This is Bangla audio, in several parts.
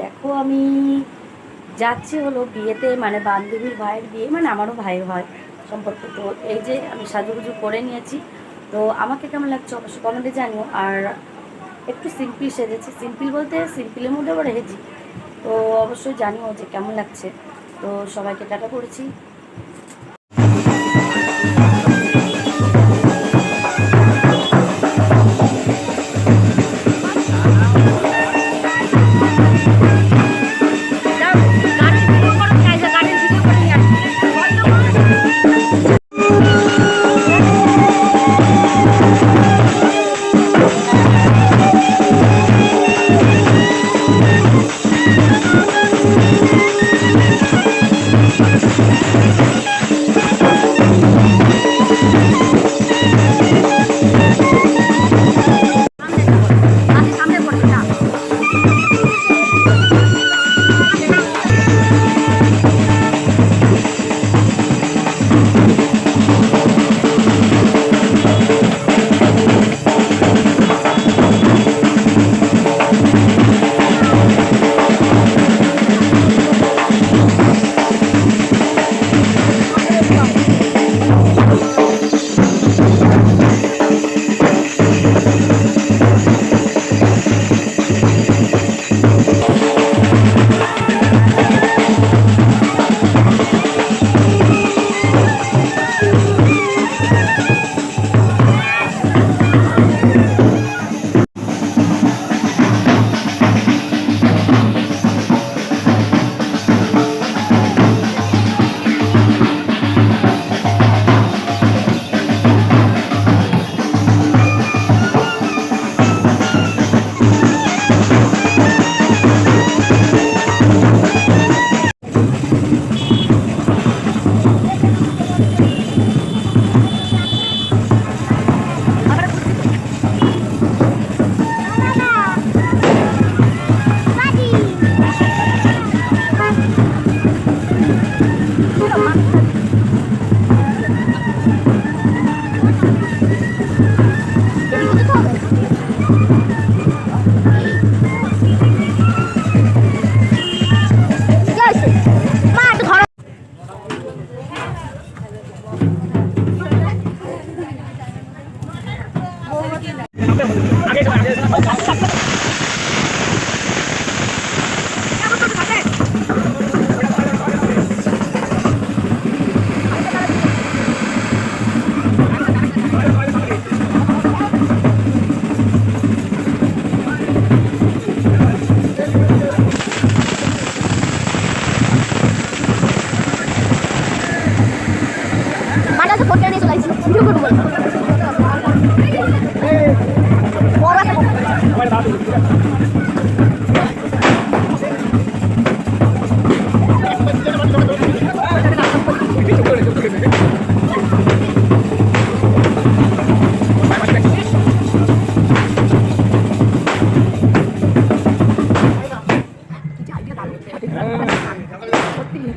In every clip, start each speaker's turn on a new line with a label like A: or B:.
A: দেখো আমি যাচ্ছি হলো বিয়েতে মানে বান্ধবীর ভাইয়ের বিয়ে মানে আমারও ভাইয়ের হয় সম্পর্ক। তো এই যে আমি সাজুগুজু করে নিয়েছি। তো আমাকে কেমন লাগছে অবশ্যই কমেন্টে জানিও। আর একটু সিম্পল সেজেছি। সিম্পল বলতে সিম্পলের মধ্যে আবার রেখেছি তো অবশ্যই জানিও যে কেমন লাগছে। তো সবাইকে টাটা করেছি।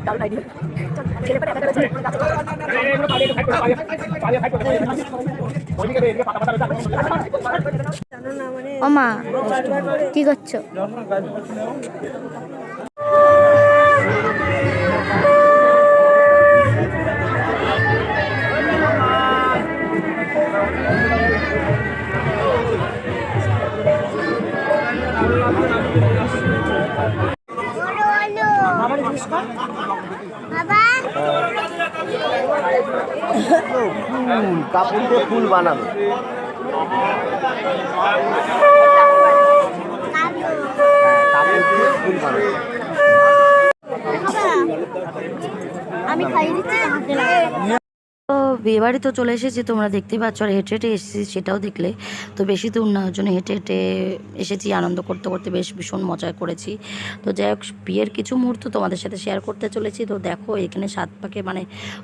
B: দারুণ idea। চল, ছেলে পেলে একা একা চলে,
C: ও মা কি করছ
D: ফুল কাপড় দিয়ে ফুল বানাবে। কাপড় দিয়ে ফুল বানানো
C: আমি খাই দিচ্ছি।
A: বিয়েবাড়ি তো চলে এসেছি, তোমরা দেখতেই পাচ্ছ, আর হেঁটে হেঁটে এসেছি, সেটাও দেখলে। তো বেশি দূর না জন্য হেঁটে হেঁটে এসেছি, আনন্দ করতে করতে বেশ ভীষণ মজা করেছি। তো যাই হোক, বিয়ের কিছু মুহূর্ত তোমাদের সাথে শেয়ার করতে চলেছি। তো দেখো, এখানে সাত পাকে মানে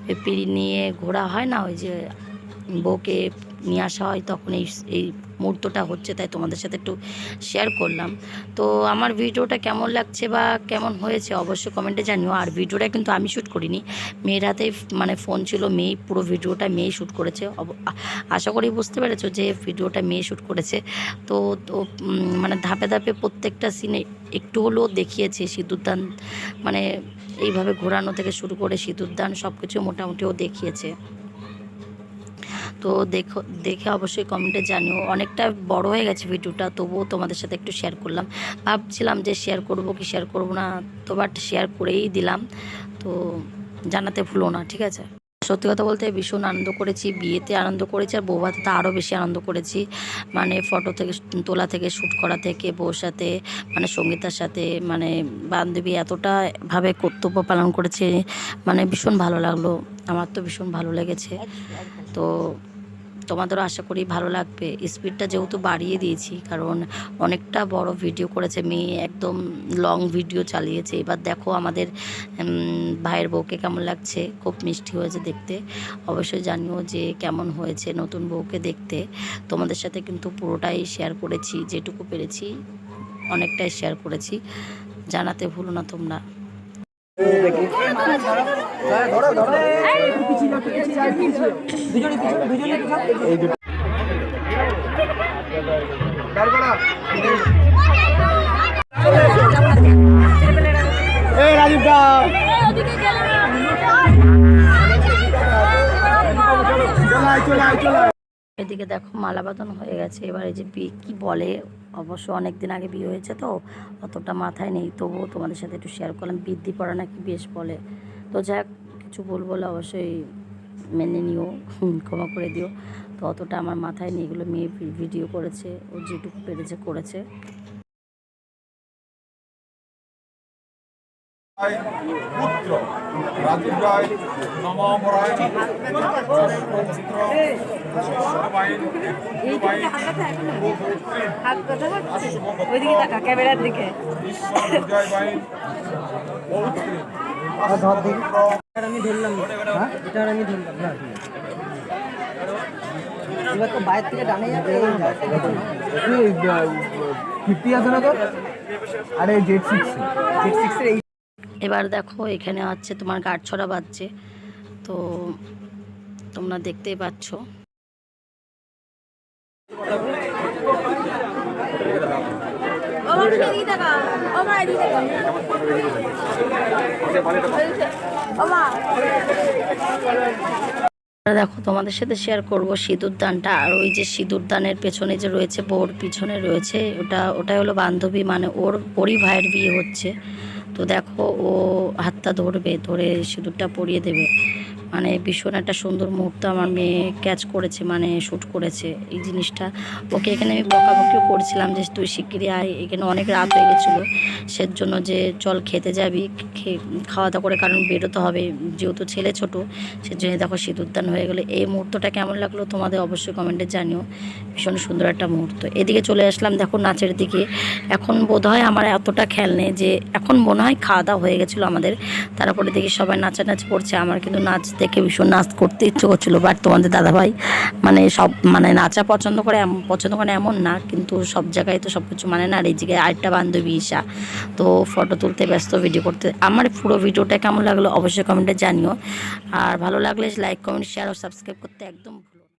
A: ওই পিড়ি নিয়ে ঘোরা হয় না, ওই যে বউকে নিয়ে আসা হয়, তখন এই এই মুহূর্তটা হচ্ছে, তাই তোমাদের সাথে একটু শেয়ার করলাম। তো আমার ভিডিওটা কেমন লাগছে বা কেমন হয়েছে অবশ্যই কমেন্টে জানিও। আর ভিডিওটা কিন্তু আমি শ্যুট করিনি। মেয়ের হাতেই মানে ফোন ছিল, মেয়ে পুরো ভিডিওটা মেয়ে শ্যুট করেছে। আশা করি বুঝতে পেরেছ যে ভিডিওটা মেয়ে শ্যুট করেছে। তো তো মানে ধাপে ধাপে প্রত্যেকটা সিনে একটু হলেও দেখিয়েছে সিঁদুরদান মানে এইভাবে ঘোরানো থেকে শুরু করে সিঁদুরদান সব কিছু মোটামুটিও দেখিয়েছে। তো দেখো, দেখে অবশ্যই কমেন্টে জানিও। অনেকটা বড় হয়ে গেছে ভিডিওটা, তবুও তোমাদের সাথে একটু শেয়ার করলাম। ভাবছিলাম যে শেয়ার করব কি শেয়ার করব না, তো বাট শেয়ার করেই দিলাম। তো জানাতে ভুলো না, ঠিক আছে? সত্যি কথা বলতে ভীষণ আনন্দ করেছি, বিয়েতে আনন্দ করেছি, আর বৌভাতে আরও বেশি আনন্দ করেছি। মানে ফটো থেকে, তোলা থেকে শ্যুট করা থেকে, বউর সাথে মানে সঙ্গীতার সাথে মানে বান্ধবী এতটা ভাবে কর্তব্য পালন করেছে মানে ভীষণ ভালো লাগল। আমার তো ভীষণ ভালো লেগেছে। তো তোমাদেরও আশা করি ভালো লাগবে। স্পিডটা যেহেতু বাড়িয়ে দিয়েছি, কারণ অনেকটা বড় ভিডিও করেছে মেয়ে, একদম লং ভিডিও চালিয়েছে। এবার দেখো আমাদের ভাইয়ের বউকে কেমন লাগছে? খুব মিষ্টি হয়েছে দেখতে। অবশ্যই জানিও যে কেমন হয়েছে নতুন বউকে দেখতে। তোমাদের সাথে কিন্তু পুরোটাই শেয়ার করেছি, যেটুকু পেরেছি, অনেকটাই শেয়ার করেছি। জানাতে ভুলো না তোমরা।
D: এই
A: এদিকে দেখো মালা বাঁধানো হয়ে গেছে। এবারে যে বিয়ে কী বলে? অবশ্য অনেক দিন আগে বিয়ে হয়েছে তো, অতটা মাথায় নেই। তবুও তোমাদের সাথে একটু শেয়ার করলাম। বৃদ্ধি পড়া নাকি বেশ বলে। তো যাক, কিছু ভুল বলে অবশ্যই মেনে নিও, ক্ষমা করে দিও। তো অতটা আমার মাথায় নেই। এগুলো মেয়ে ভিডিও করেছে, ও যেটুকু পেরেছে করেছে।
E: পুত্র রাজীব রায়
D: ধর
F: আমি ধরলাম এটা আমি ধরলাম না এবার তো বাইরে থেকে ডানে যাবে
D: ফিফটি আছে না তোর? আরে জেড সিক্স।
F: জেড সিক্সের এই
A: এবার দেখো, এখানে হচ্ছে তোমার গাঢ় ছড়া বাজছে। তো তোমরা দেখতেই পাচ্ছ। দেখো, তোমাদের সাথে শেয়ার করব সিঁদুর দানটা। আর ওই যে সিঁদুর দানের পেছনে যে রয়েছে বউর পিছনে রয়েছে, ওটা, ওটাই হলো বান্ধবী। মানে ওর, ওরই ভাইয়ের বিয়ে হচ্ছে। তো দেখো ও হাতটা ধরবে ধরে সিঁদুরটা পরিয়ে দেবে। মানে ভীষণ একটা সুন্দর মুহূর্ত আমার মেয়ে ক্যাচ করেছে মানে শ্যুট করেছে এই জিনিসটা। ওকে এখানে আমি বকাবকিও করছিলাম যে তুই শিগগিরই আয়, এখানে অনেক রাত হয়ে গেছিল। সের জন্য যে চল খেতে যাবি খাওয়া দাওয়া করে, কারণ বেরোতে হবে, যেহেতু ছেলে ছোট সে জন্য দেখো শীতউদ্যান হয়ে গেলো। এই মুহূর্তটা কেমন লাগল তোমাদের অবশ্যই কমেন্টে জানিও। ভীষণ সুন্দর একটা মুহূর্ত। এদিকে চলে আসলাম, দেখো নাচের দিকে। এখন বোধ হয় আমার এতটা খেয়াল নেই যে, এখন মনে হয় খাওয়া দাওয়া হয়ে গেছিল আমাদের। তারপরে দেখি সবাই নাচানাচি করছে, আমার কিন্তু নাচ দেখে ভীষণ নাচ করতে ইচ্ছে করছিল। বাট তোমাদের দাদাভাই মানে সব মানে নাচা পছন্দ করে পছন্দ করে এমন না, কিন্তু সব জায়গায় তো সব কিছু মানে না, আর এই জায়গায় আরেকটা বান্ধবী ঈশা। তো ফটো তুলতে ব্যস্ত ভিডিও করতে। আমার পুরো ভিডিওটা কেমন লাগল অবশ্যই কমেন্টে জানিও। আর ভালো লাগলে লাইক কমেন্ট শেয়ার ও সাবস্ক্রাইব করতে একদম